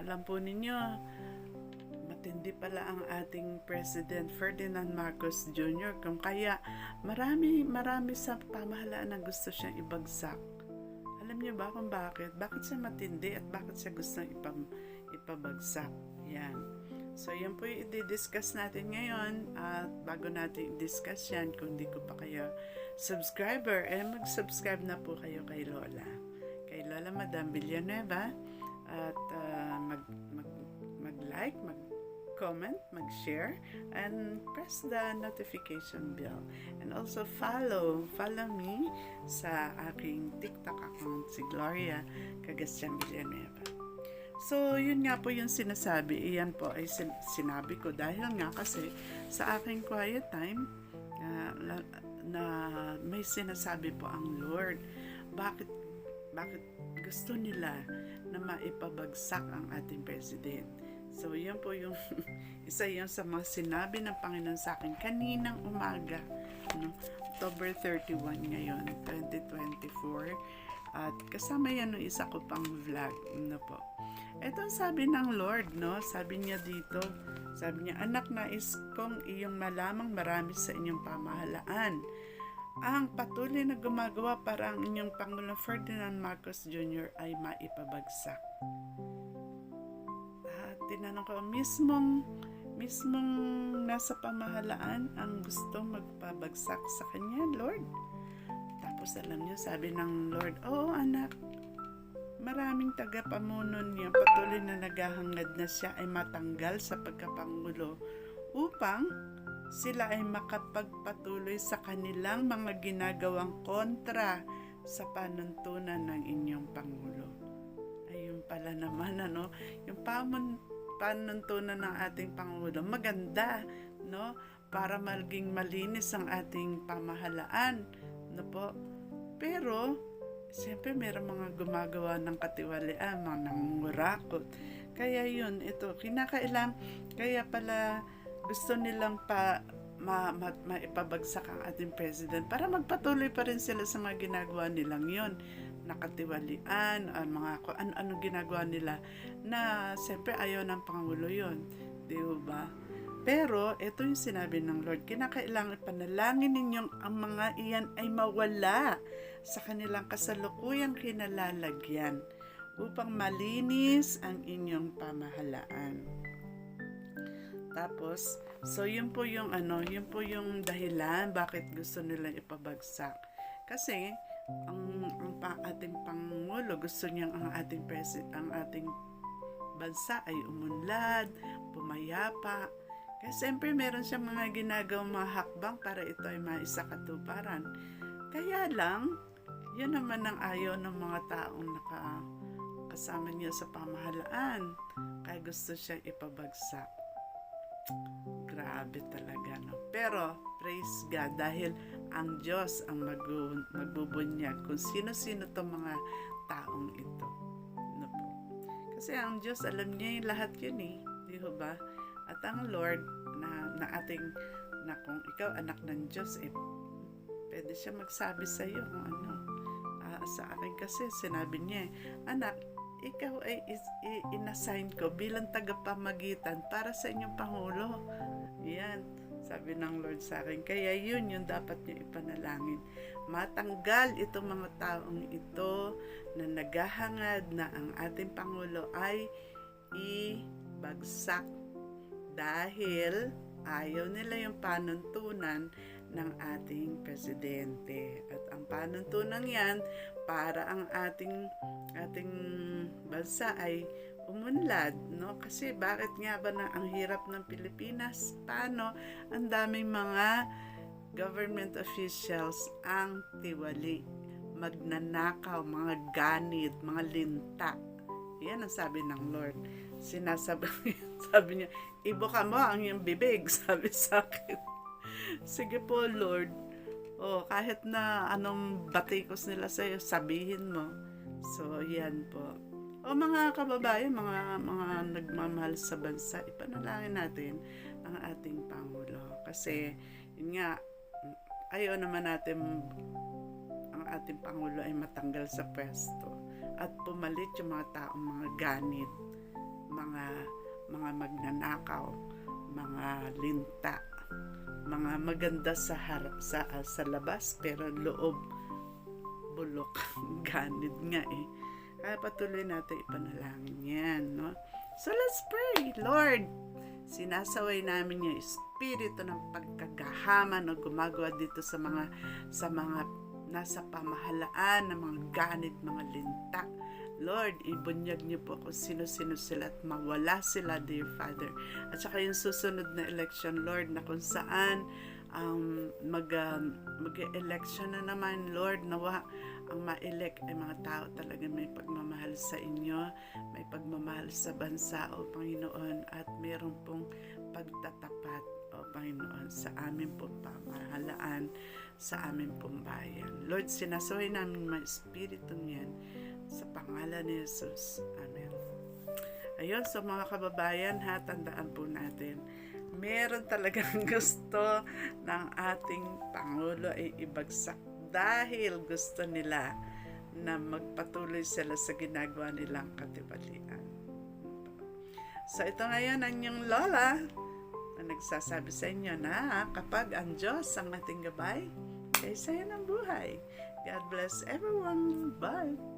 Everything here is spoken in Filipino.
alam po ninyo, matindi pala ang ating President Ferdinand Marcos Jr. Kung kaya, marami, marami sa pamahalaan ang gusto siyang ibagsak. Alam niyo ba kung bakit? Bakit siya matindi at bakit siya gustong ipam, ipabagsak? Yan. So, yan po yung i-discuss natin ngayon. At bago natin i-discuss yan, kung di ko pa kayo subscriber, eh mag-subscribe na po kayo kay Lola. Kay Lola Madam Villanueva. At ah, mag, mag, mag-like, mag-comment, mag-share, and press the notification bell. And also follow, follow me sa aking TikTok account, si Gloria Cagastian Villanueva. So, yun nga po yung sinasabi. Iyan po ay sin- sinabi ko dahil nga kasi sa aking quiet time la- na may sinasabi po ang Lord. Bakit bakit gusto nila na maipabagsak ang ating president? So, yan po yung isa yan sa mga sinabi ng Panginoon sa akin kaninang umaga. No? October 31 ngayon, 2024. At kasama yan ng isa ko pang vlog. No po. Ito ang sabi ng Lord, no? Sabi niya dito, sabi niya, anak nais kong iyong malamang marami sa inyong pamahalaan. Ang patuloy na gumagawa para ang inyong Pangulong Ferdinand Marcos Jr. ay maipabagsak. At tinanong ko, mismong, mismong nasa pamahalaan ang gusto magpabagsak sa kanya, Lord. Tapos alam niyo, sabi ng Lord, Oo anak, maraming tagapamuno niya patuloy na naghahangad na siya ay matanggal sa pagkapangulo upang sila ay makapagpatuloy sa kanilang mga ginagawang kontra sa panuntunan ng inyong Pangulo. Ayun pala naman, ano, yung pamun, panuntunan ng ating Pangulo, maganda, no? Para maging malinis ang ating pamahalaan, no po? Pero, siyempre meron mga gumagawa ng katiwalian, mga nangungurakot. Kaya yun, ito, kinakailang, kaya pala gusto nilang pa ma, ma, maipabagsak ang ating president para magpatuloy pa rin sila sa mga ginagawa nilang yon nakatiwalian, ang mga ano-ano ginagawa nila na siyempre ayaw ng Pangulo yon di ba? Pero ito yung sinabi ng Lord, kinakailangan panalangin ninyong ang mga iyan ay mawala sa kanilang kasalukuyang kinalalagyan upang malinis ang inyong pamahalaan. Tapos, so yun po yung ano, yun po yung dahilan bakit gusto nila ipabagsak. Kasi ang, ang pa, ating pangulo gusto niyang ang ating president, ang ating bansa ay umunlad, pumayapa. Kaya siyempre meron siyang mga ginagawang mga hakbang para ito ay maisakatuparan. Kaya lang, yun naman ang ayaw ng mga taong naka kasama niya sa pamahalaan. Kaya gusto siyang ipabagsak. Grabe talaga, no? Pero, praise God, dahil ang Diyos ang mag- magbubunyag kung sino-sino to mga taong ito. No po. Kasi ang Diyos, alam niya yung lahat yun eh. Di ba? At ang Lord, na, na ating, na kung ikaw anak ng Diyos, eh, pwede siya magsabi sa iyo kung ano. Ah, sa akin kasi, sinabi niya, anak, ikaw ay is, inassign ko bilang tagapamagitan para sa inyong Pangulo. Yan, sabi ng Lord sa akin. Kaya yun yung dapat niyo ipanalangin. Matanggal itong mga taong ito na naghahangad na ang ating Pangulo ay ibagsak dahil ayaw nila yung panuntunan ng ating presidente. At ang panuntunan yan para ang ating ating bansa ay umunlad, no? Kasi bakit nga ba na ang hirap ng Pilipinas? Paano? Ang daming mga government officials ang tiwali, magnanakaw, mga ganit, mga linta. Yan ang sabi ng Lord. Sinasabi sabi niya, ibuka mo ang iyong bibig, sabi sa akin. Sige po, Lord. Oh, kahit na anong batikos nila sa iyo, sabihin mo. So, yan po. O mga kababayan, mga mga nagmamahal sa bansa, ipanalangin natin ang ating Pangulo. Kasi, yun nga, ayaw naman natin ang ating Pangulo ay matanggal sa pwesto at pumalit yung mga taong mga ganit, mga mga magnanakaw, mga linta, mga maganda sa harap sa sa labas pero loob bulok ganid nga eh. Kaya patuloy natin ipanalangin yan, no? So let's pray, Lord. Sinasaway namin yung espiritu ng pagkagahama na gumagawa dito sa mga sa mga nasa pamahalaan ng mga ganid, mga linta. Lord, ibunyag niyo po kung sino-sino sila at mawala sila, dear Father. At saka yung susunod na election, Lord, na kung saan um, mag, um, mag-election na naman, Lord, nawa ang ma-elect ay mga tao talaga may pagmamahal sa inyo, may pagmamahal sa bansa, O Panginoon, at meron pong pagtatapat, O Panginoon, sa amin pong pamahalaan, sa amin pong bayan. Lord, sinasaway namin mga espiritu niyan sa pangalan ni Jesus. Amen. Ayun, so mga kababayan, ha, tandaan po natin, meron talagang gusto ng ating Pangulo ay ibagsak dahil gusto nila na magpatuloy sila sa ginagawa nilang katibalian. So ito ngayon ang inyong lola na nagsasabi sa inyo na kapag ang Diyos ang ating gabay, kay saya ng buhay. God bless everyone. Bye!